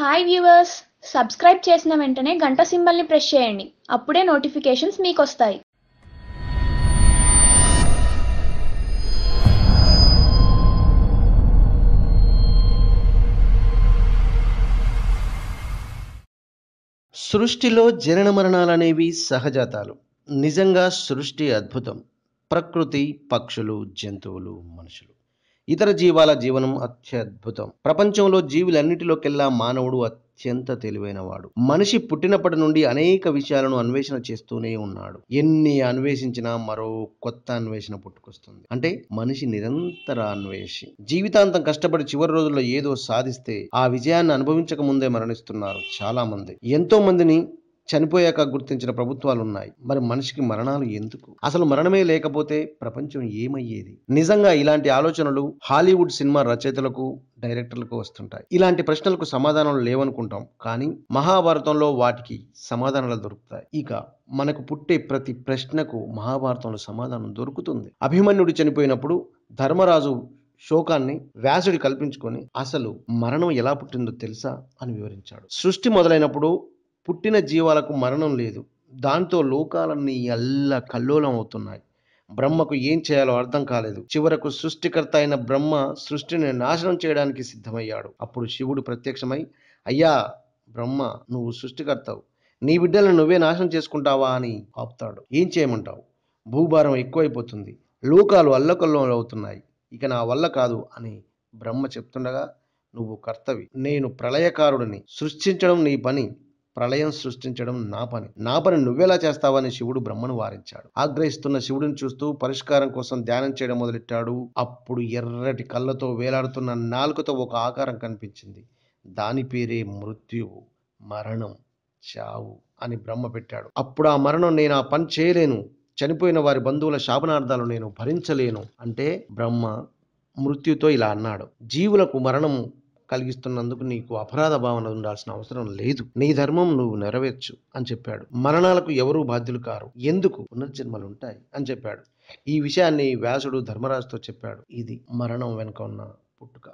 Hi viewers subscribe చేసిన వెంటనే గంట సింబల్ని ప్రెస్ చేయండి. అప్పుడే నోటిఫికేషన్స్ మీకు వస్తాయి సృష్టిలో జనన మరణాలనేవి సహజాతాలు. నిజంగా సృష్టి అద్భుతం. ప్రకృతి పక్షులు జంతువులు మనుషులు. ఇతర జీవాల జీవనం అత్యద్భుతం. ప్రపంచంలో జీవులన్నిటిలోకెల్లా మానవుడు అత్యంత తెలివైనవాడు. మనిషి పుట్టినప్పటి నుండి అనేక విషయాలను అన్వేషణ చేస్తూనే ఉన్నాడు. ఎన్ని అన్వేషించినా మరో కొత్త అన్వేషణ పుట్టుకొస్తుంది. అంటే మనిషి నిరంతర అన్వేషి. జీవితాంతం కష్టపడి చివరి రోజుల్లో ఏదో సాధిస్తే ఆ విజయాన్ని అనుభవించక ముందే మరణిస్తున్నారు చాలా మంది ఎంతో మందిని చనిపోయాక గుర్తించిన ప్రభుత్వాలు ఉన్నాయి మరి మనిషికి మరణాలు ఎందుకు? అసలు మరణమే లేకపోతే ప్రపంచం ఏమయ్యేది? నిజంగా ఇలాంటి ఆలోచనలు హాలీవుడ్ సినిమా రచయితలకు డైరెక్టర్లకు వస్తుంటాయి. ఇలాంటి ప్రశ్నలకు సమాధానాలు లేవనుకుంటాం. కానీ మహాభారతంలో వాటికి సమాధానాలు దొరుకుతాయి. ఇక మనకు పుట్టే ప్రతి ప్రశ్నకు మహాభారతంలో సమాధానం దొరుకుతుంది. అభిమన్యుడు చనిపోయినప్పుడు ధర్మరాజు శోకాన్ని వ్యాసుడి కల్పించుకొని అసలు మరణం ఎలా పుట్టిందో తెలుసా అని వివరించాడు. సృష్టి మొదలైనప్పుడు పుట్టిన జీవాలకు మరణం లేదు. దాంతో లోకాలన్నీ అల్ల కల్లోలం అవుతున్నాయి. బ్రహ్మకు ఏం చేయాలో అర్థం కాలేదు. చివరకు సృష్టికర్త అయిన బ్రహ్మ సృష్టిని నాశనం చేయడానికి సిద్ధమయ్యాడు. అప్పుడు శివుడు ప్రత్యక్షమై అయ్యా బ్రహ్మ నువ్వు సృష్టికర్తవు. నీ బిడ్డలను నువ్వే నాశనం చేసుకుంటావా? అని ఆపుతాడు. ఏం చేయమంటావు? భూభారం ఎక్కువైపోతుంది. లోకాలు అల్లకల్లోలు అవుతున్నాయి. ఇక నా వల్ల కాదు అని బ్రహ్మ చెప్తుండగా నువ్వు కర్తవి. నేను ప్రళయకారుడిని. సృష్టించడం నీ పని. ప్రళయం సృష్టించడం నా పని. నా పని నువ్వెలా చేస్తావని శివుడు బ్రహ్మను వారించాడు. ఆగ్రహిస్తున్న శివుడిని చూస్తూ పరిష్కారం కోసం ధ్యానం చేయడం మొదలెట్టాడు. అప్పుడు ఎర్రటి కళ్ళతో వేలాడుతున్న నాలుకతో ఒక ఆకారం కనిపించింది. దాని పేరే మృత్యువు మరణం చావు అని బ్రహ్మ పెట్టాడు. అప్పుడు ఆ మరణం నేను ఆ పని చేయలేను. చనిపోయిన వారి బంధువుల శాపనార్థాలు నేను భరించలేను. అంటే బ్రహ్మ మృత్యుతో ఇలా అన్నాడు. జీవులకు మరణం కలిగిస్తున్నందుకు నీకు అపరాధ భావన ఉండాల్సిన అవసరం లేదు. నీ ధర్మం నువ్వు నెరవేర్చు అని చెప్పాడు. మరణాలకు ఎవరూ బాధ్యులు కారు. ఎందుకు? పునర్జన్మలు ఉంటాయి అని చెప్పాడు. ఈ విషయాన్ని వ్యాసుడు ధర్మరాజుతో చెప్పాడు. ఇది మరణం వెనుక ఉన్న పుట్టుక.